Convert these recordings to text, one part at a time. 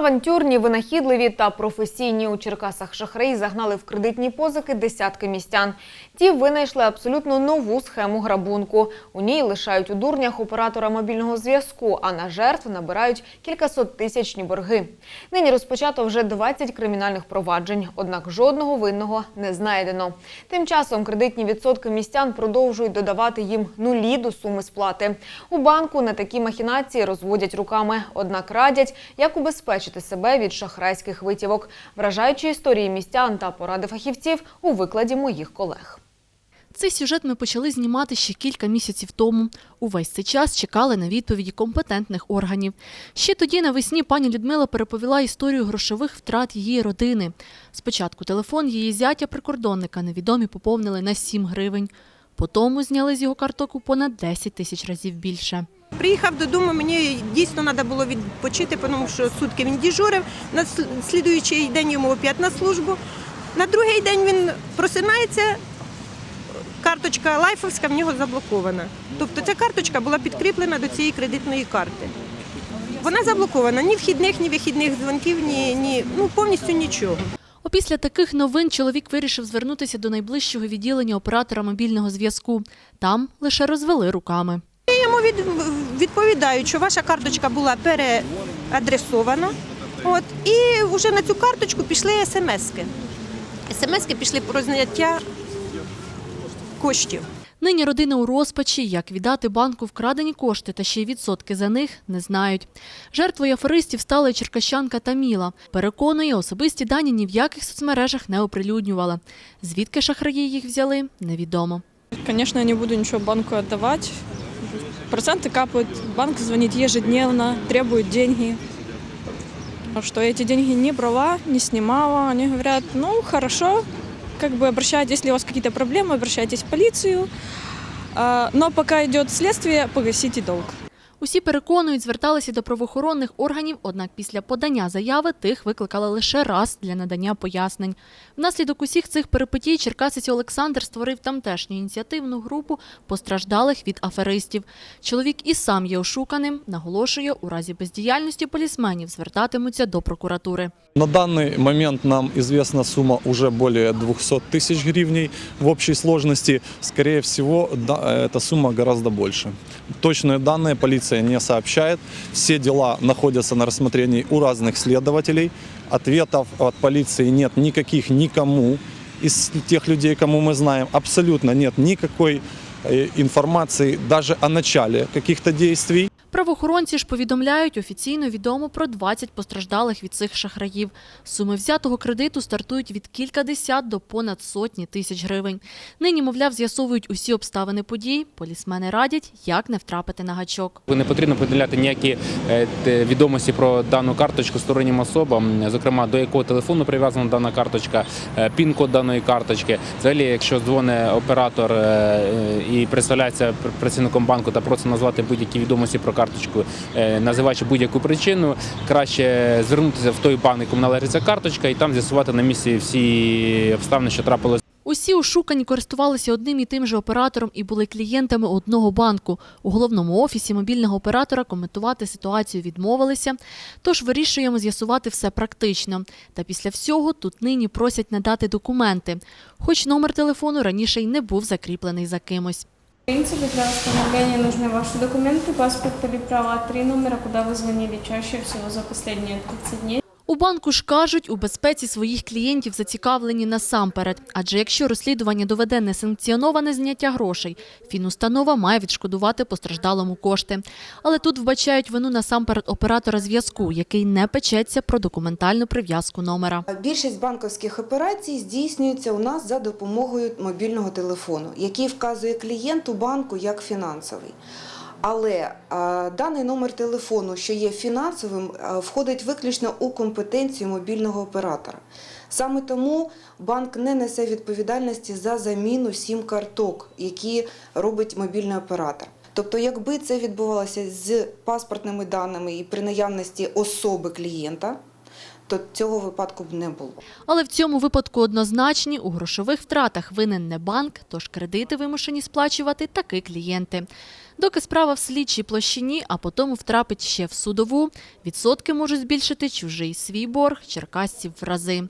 Авантюрні, винахідливі та професійні у Черкасах шахраї загнали в кредитні позики десятки містян. Ті винайшли абсолютно нову схему грабунку. У ній лишають у дурнях оператора мобільного зв'язку, а на жертв набирають кількасот тисячні борги. Нині розпочато вже 20 кримінальних проваджень, однак жодного винного не знайдено. Тим часом кредитні відсотки містян продовжують додавати їм нулі до суми сплати. У банку на такі махінації розводять руками, однак радять, як убезпечити себе від шахрайських витівок. Вражаючі історії містян та поради фахівців у викладі моїх колег. Цей сюжет ми почали знімати ще кілька місяців тому. Увесь цей час чекали на відповіді компетентних органів. Ще тоді навесні пані Людмила переповіла історію грошових втрат її родини. Спочатку телефон її зятя прикордонника невідомі поповнили на 7 гривень. Потім зняли з його карток понад 10 тисяч разів більше. Приїхав додому, мені дійсно треба було відпочити, тому що сутки він дежурив. На слідуючий день йому опять на службу. На другий день він просинається, карточка лайфовська в нього заблокована. Тобто ця карточка була підкріплена до цієї кредитної карти. Вона заблокована, ні вхідних, ні вихідних дзвонків, ні, ні ну повністю нічого. Опісля таких новин чоловік вирішив звернутися до найближчого відділення оператора мобільного зв'язку. Там лише розвели руками. Я йому від, відповідаю, що ваша карточка була переадресована. От, і вже на цю карточку пішли смски. Смски пішли про зняття коштів. Нині родина у розпачі, як віддати банку вкрадені кошти та ще й відсотки за них не знають. Жертвою аферистів стала й черкащанка Таміла. Переконує, особисті дані ні в яких соцмережах не оприлюднювала. Звідки шахраї їх взяли, невідомо. Конечно, я не буду ничего банку отдавать. Проценты капают, банк звонит ежедневно, требует деньги. А что эти деньги не брала, не снимала. Они говорят, ну хорошо, как бы обращайтесь, если у вас какие-то проблемы, обращайтесь в полицию. А, Но пока идет следствие, погасите долг. Усі переконують, зверталися до правоохоронних органів, однак після подання заяви тих викликали лише раз для надання пояснень. Внаслідок усіх цих перипетій черкасець Олександр створив тамтешню ініціативну групу постраждалих від аферистів. Чоловік і сам є ошуканим, наголошує, у разі бездіяльності полісменів звертатимуться до прокуратури. На данный момент нам известна сумма уже более 200 тысяч гривней в общей сложности. Скорее всего, да, эта сумма гораздо больше. Точные данные полиция не сообщает. Все дела находятся на рассмотрении у разных следователей. Ответов от полиции нет никаких никому из тех людей, кому мы знаем. Абсолютно нет никакой э, информации даже о начале каких-то действий. Правоохоронці ж повідомляють, офіційно відомо про 20 постраждалих від цих шахраїв. Суми взятого кредиту стартують від кількадесят до понад сотні тисяч гривень. Нині, мовляв, з'ясовують усі обставини подій. Полісмени радять, як не втрапити на гачок. Не потрібно повідомляти ніякі е, відомості про дану карточку стороннім особам, зокрема до якого телефону прив'язана дана карточка, е, пін-код даної карточки. Взагалі, якщо дзвонить оператор е, і представляється працівником банку та просить назвати будь-які відомості про карточку, е, називаючи будь-яку причину, краще звернутися в той банк, якому належить ця карточка, і там з'ясувати на місці всі обставини, що трапилися. Усі ошукані користувалися одним і тим же оператором і були клієнтами одного банку. У головному офісі мобільного оператора коментувати ситуацію відмовилися, тож вирішуємо з'ясувати все практично. Та після всього тут нині просять надати документи, хоч номер телефону раніше й не був закріплений за кимось В принципе, для восстановления нужны ваши документы, паспорт или права, три номера, куда вы звонили чаще всего за последние 30 дней. Банку ж кажуть, у безпеці своїх клієнтів зацікавлені насамперед. Адже якщо розслідування доведе несанкціоноване зняття грошей, фінустанова має відшкодувати постраждалому кошти. Але тут вбачають вину насамперед оператора зв'язку, який не печеться про документальну прив'язку номера. Більшість банківських операцій здійснюється у нас за допомогою мобільного телефону, який вказує клієнту банку як фінансовий. Але а, даний номер телефону, що є фінансовим, а, входить виключно у компетенцію мобільного оператора. Саме тому банк не несе відповідальності за заміну сім-карток, які робить мобільний оператор. Тобто, якби це відбувалося з паспортними даними і при наявності особи клієнта, то цього випадку б не було. Але в цьому випадку однозначні у грошових втратах винен не банк, тож кредити вимушені сплачувати таки клієнти. Доки справа в слідчій площині, а потім втрапить ще в судову, відсотки можуть збільшити чужий свій борг черкасців в рази.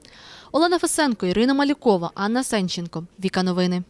Олена Фесенко, Ірина Малюкова, Анна Сенченко. Віка новини.